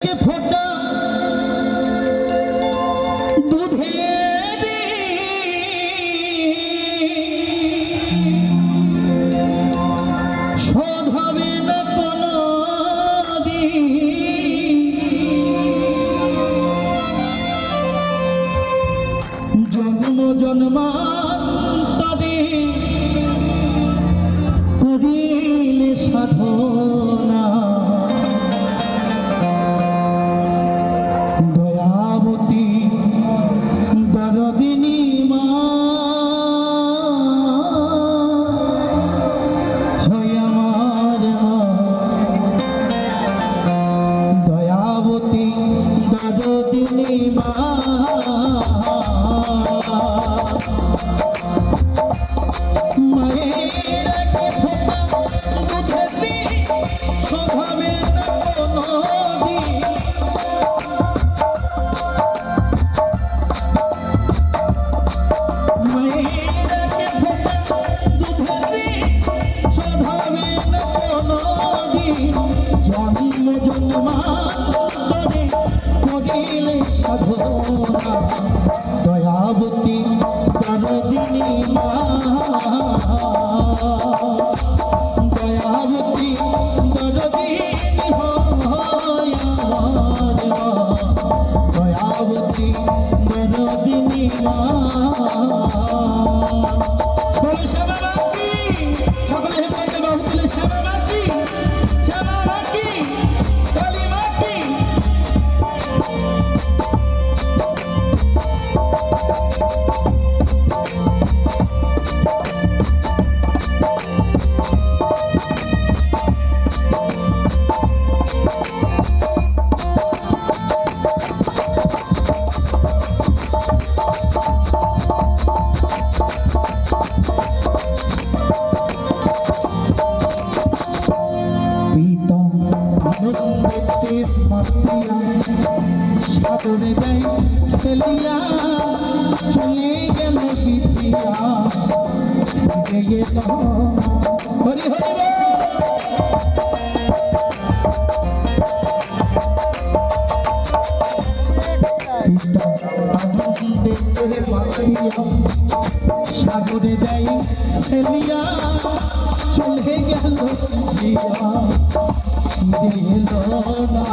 ফোটা দুধের শোধ না কোনো জন্ম জন্মান্তরে দরদিনী মা মায়ের কি ফোঁটা করিলে সাধনা দয়াবতী দরদিনী মা দয়াবতী দরদিনী। দয়াবতী দরদিনী মা সাদরে যাই খেলিয়া চলে গেল গেল হরি হরি আনন্দেতে মাতিয়া সাগরে যাই ফেলিয়া চলে গেল ফিরে এলো না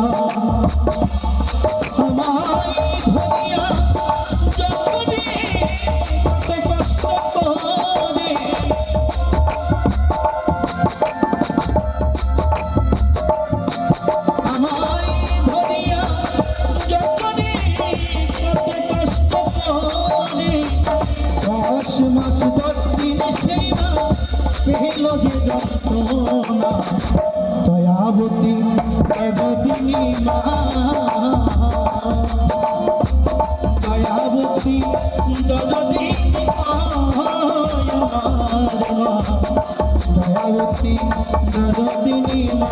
আমায় দশ মাস দশ দিন সেই মা পেল যে যন্ত্রণা দয়াবতী দয়াবতী মা দয়াবতী দয়াবতী দয়াবতী দয়াবতী মা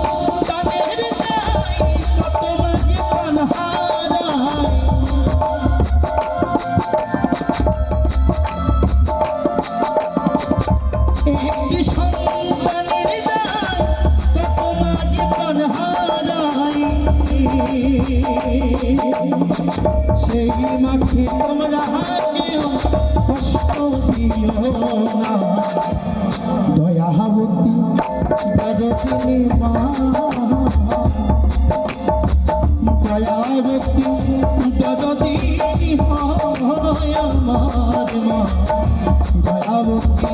সেই মাঠে তোমরা হাকেও কষ্ট দিও না। দয়াবতী দরদিনী মা, দয়াবতী দরদিনী হয় আমার মা। দয়াবতী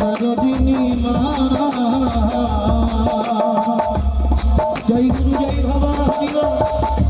দরদিনী মা। জয় গুরু জয় ভবানী মা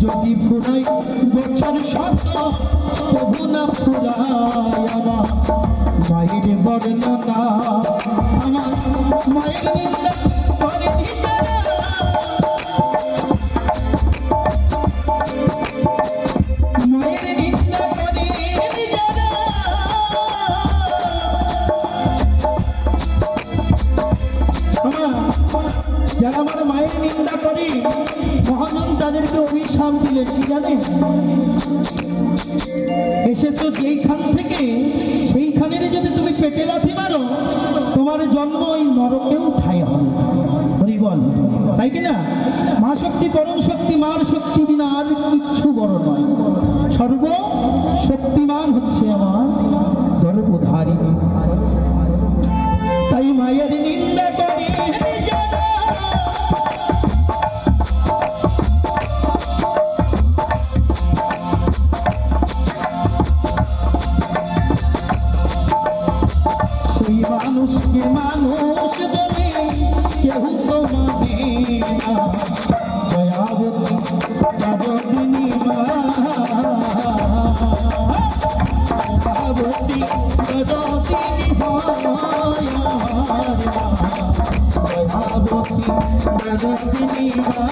যদি ফুরাই বছর শত তবু না ফুরাই আমার। মায়ের বর্ণনা, আমার মায়ের নিন্দা যারা আমার মায়ের নিন্দা করে মহাজন তাদেরকে অভিশাপ দিলে, কি জানে এসেছ যেইখান থেকে সেইখানের যদি তুমি পেটে লাথি মারো, তোমার জন্ম ওই নরকেও ঠাই হবে। হরি বল, তাই কি না? মা শক্তি, পরম শক্তি, মার শক্তি বিনা আর কিচ্ছু বড় নয়। সর্ব শক্তিমান হচ্ছে সেই মানুষকে মানুষ বলে কেউ তো মানে না। দয়াবতী জগদিনী মা। দয়াবতী মা। দয়াবতী জগদিনী মা।